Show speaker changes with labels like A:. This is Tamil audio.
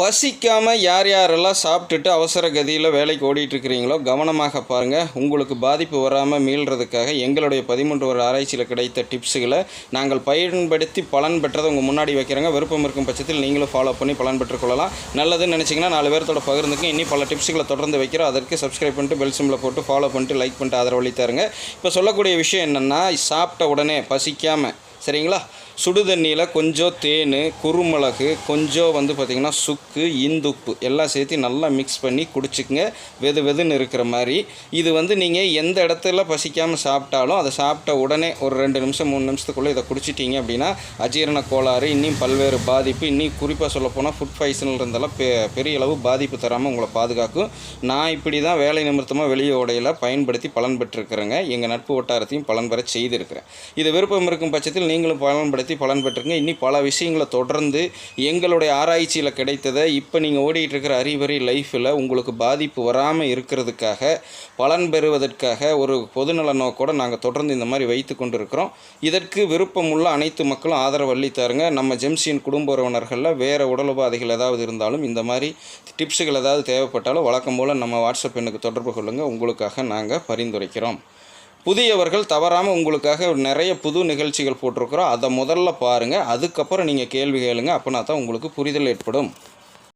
A: பசிக்காமல் யார் யாரெல்லாம் சாப்பிட்டுட்டு அவசர கதியில் வேலைக்கு ஓடிட்டுருக்கிறீங்களோ கவனமாக பாருங்கள் உங்களுக்கு பாதிப்பு வராமல் மீள்றதுக்காக எங்களுடைய பதிமூன்று ஒரு ஆராய்ச்சியில் கிடைத்த டிப்ஸுகளை நாங்கள் பயன்படுத்தி பலன் பெற்றதை உங்கள் முன்னாடி வைக்கிறோங்க. விருப்பம் இருக்கும் பட்சத்தில் நீங்களும் ஃபாலோ பண்ணி பலன் பெற்றுக்கொள்ளலாம் நல்லதுன்னு நினச்சிங்கன்னா நாலு பேர்த்தோட பகிர்ந்துக்கு இன்னும் பல டிப்ஸுகளை தொடர்ந்து வைக்கிறோம். அதற்கு சப்ஸ்கிரைப் பண்ணிட்டு பெல் போட்டு ஃபாலோ பண்ணிட்டு லைக் பண்ணிட்டு ஆதரவு அளித்தாருங்க. இப்போ சொல்லக்கூடிய விஷயம் என்னென்னா சாப்பிட்ட உடனே பசிக்காமல் சரிங்களா? சுடு தண்ணியில் கொஞ்சம் தேன் குருமிளகு கொஞ்சம் வந்து பார்த்திங்கன்னா சுக்கு இந்துப்பு எல்லாம் சேர்த்து நல்லா மிக்ஸ் பண்ணி குடிச்சிக்கங்க. வெது வெதுன்னு இருக்கிற மாதிரி. இது வந்து நீங்கள் எந்த இடத்துல பசிக்காமல் சாப்பிட்டாலும் அதை சாப்பிட்ட உடனே ஒரு ரெண்டு நிமிஷம் மூணு நிமிஷத்துக்குள்ளே இதை குடிச்சிட்டிங்க அப்படின்னா அஜீரண கோளாறு இன்னும் பல்வேறு பாதிப்பு இன்னும் குறிப்பாக சொல்லப்போனால் ஃபுட் பாய்சன் இருந்தெல்லாம் பெ பெரிய அளவு பாதிப்பு தராமல் உங்களை பாதுகாக்கும். நான் இப்படி தான் வேலை நிமித்தமாக வெளியே உடையில் பயன்படுத்தி பலன் பெற்றிருக்கிறேங்க. எங்கள் நட்பு வட்டாரத்தையும் பலன் பெற செய்திருக்கிறேன். இது விருப்பம் இருக்கும் பட்சத்தில் நீங்களும் பயன்படுத்தி பலன் பெற்றுங்க இன்னி பல விஷயங்களை தொடர்ந்து எங்களுடைய ஆராய்ச்சியில் கிடைத்ததை இப்போ நீங்கள் ஓடிட்டு இருக்கிற அறிவறி லைஃப்பில் உங்களுக்கு பாதிப்பு வராமல் இருக்கிறதுக்காக பலன் பெறுவதற்காக ஒரு பொதுநல நோக்கோடு நாங்கள் தொடர்ந்து இந்த மாதிரி வைத்து கொண்டு இருக்கிறோம் இதற்கு விருப்பமுள்ள அனைத்து மக்களும் ஆதரவு அள்ளித்தாருங்க நம்ம ஜெம்சியின் குடும்ப உறவினர்களில் வேறு உடல் உபாதைகள் ஏதாவது இருந்தாலும் இந்த மாதிரி டிப்ஸுகள் ஏதாவது தேவைப்பட்டாலும் வழக்கம் போல் நம்ம வாட்ஸ்அப் எண்ணுக்கு தொடர்பு கொள்ளுங்கள் உங்களுக்காக நாங்கள் பரிந்துரைக்கிறோம். புதியவர்கள் தவறாமல் உங்களுக்காக நிறைய புது நிகழ்ச்சிகள் போட்டிருக்கிறோம். அதை முதல்ல பாருங்கள் அதுக்கப்புறம் நீங்கள் கேள்வி கேளுங்க. அப்போனா தான் உங்களுக்கு புரிதல் ஏற்படும்.